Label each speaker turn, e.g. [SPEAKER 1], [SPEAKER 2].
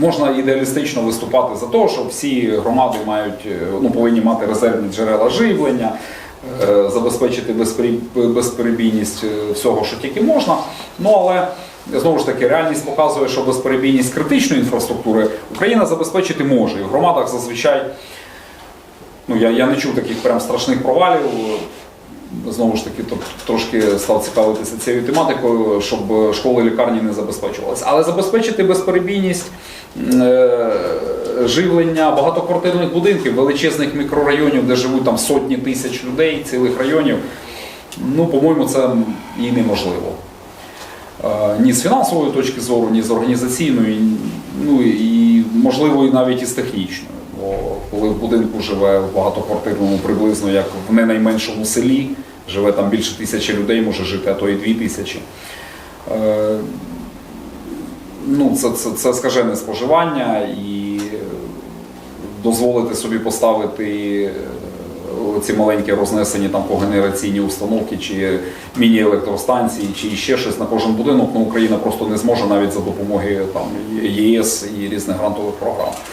[SPEAKER 1] можна ідеалістично виступати за те, що всі громади мають, е, ну, повинні мати резервні джерела живлення, е, забезпечити безпереб- безперебійність е, всього, що тільки можна. Ну але знову ж таки реальність показує, що безперебійність критичної інфраструктури Україна забезпечити може. І в громадах зазвичай ну, я, я не чув таких прям страшних провалів. Знову ж таки, трошки став цікавитися цією тематикою, щоб школи лікарні не забезпечувалися. Але забезпечити безперебійність е, живлення багатоквартирних будинків, величезних мікрорайонів, де живуть там сотні тисяч людей, цілих районів, ну, по-моєму, це і неможливо. Е, Ні з фінансової точки зору, ні з організаційної, ну і можливо і навіть із технічної. Бо коли в будинку живе в багатоквартирному приблизно як в не найменшому селі, живе там більше тисячі людей, може жити, а то і дві тисячі. Е, Ну, це, це, це скажене споживання і дозволити собі поставити е, ці маленькі рознесені там когенераційні установки чи міні-електростанції, чи ще щось на кожен будинок, ну Україна просто не зможе навіть за допомогою там ЄС і різних грантових програм.